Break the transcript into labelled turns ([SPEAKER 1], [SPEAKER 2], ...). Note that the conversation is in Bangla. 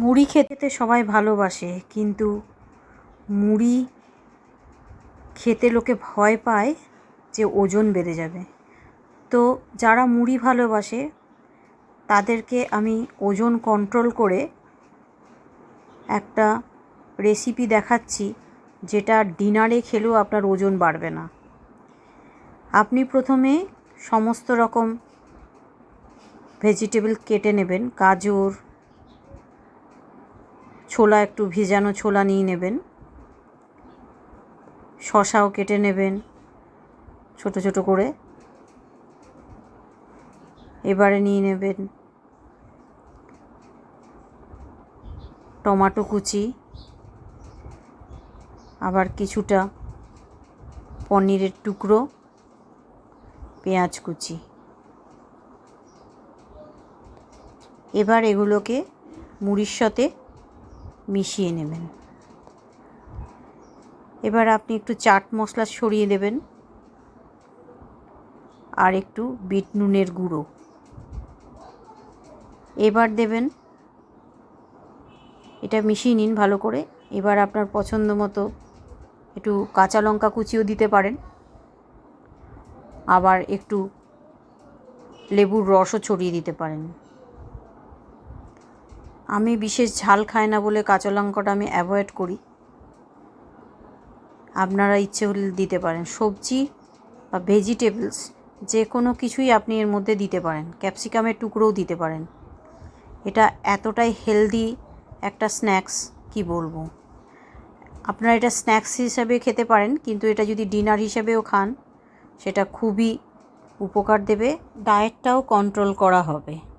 [SPEAKER 1] মুড়ি খেতে সবাই ভালোবাসে, কিন্তু মুড়ি খেতে লোকে ভয় পায় যে ওজন বেড়ে যাবে। তো যারা মুড়ি ভালোবাসে, তাদেরকে আমি ওজন কন্ট্রোল করে একটা রেসিপি দেখাচ্ছি, যেটা ডিনারে খেলেও আপনার ওজন বাড়বে না। আপনি প্রথমে সমস্ত রকম ভেজিটেবল কেটে নেবেন, গাজর ছোলা একটু ভেজানো ছোলা নিয়ে নেবেন। শশাও কেটে নেবেন ছোট ছোট করে। এবারে নিয়ে নেবেন টমাটো কুচি, আবার কিছুটা পনিরের টুকরো, পেঁয়াজ কুচি। এবার এগুলোকে মুড়ির সাথে মিশিয়ে নেবেন। এবার আপনি একটু চাট মশলা সরিয়ে দেবেন। আর একটু বিট নুনের গুঁড়ো। এবার দেবেন, এটা মিশিয়ে নিন ভালো করে। এবার আপনার পছন্দ মতো একটু কাঁচা লঙ্কা কুচিও দিতে পারেন। আবার একটু লেবুর রসও ছড়িয়ে দিতে পারেন। আমি বিশেষ ঝাল খাই না বলে কাঁচা লঙ্কাটা আমি অ্যাভয়েড করি। আপনারা ইচ্ছে হলে দিতে পারেন। সবজি বা ভেজিটেবলস যে কোনো কিছুই আপনি এর মধ্যে দিতে পারেন। ক্যাপসিকামের টুকরোও দিতে পারেন। এটা এতটাই হেলদি একটা স্ন্যাক্স কি বলব? আপনারা এটা স্ন্যাক্স হিসাবে খেতে পারেন, কিন্তু এটা যদি ডিনার হিসাবেও খান, সেটা খুবই উপকার দেবে। ডায়েটটাও কন্ট্রোল করা হবে।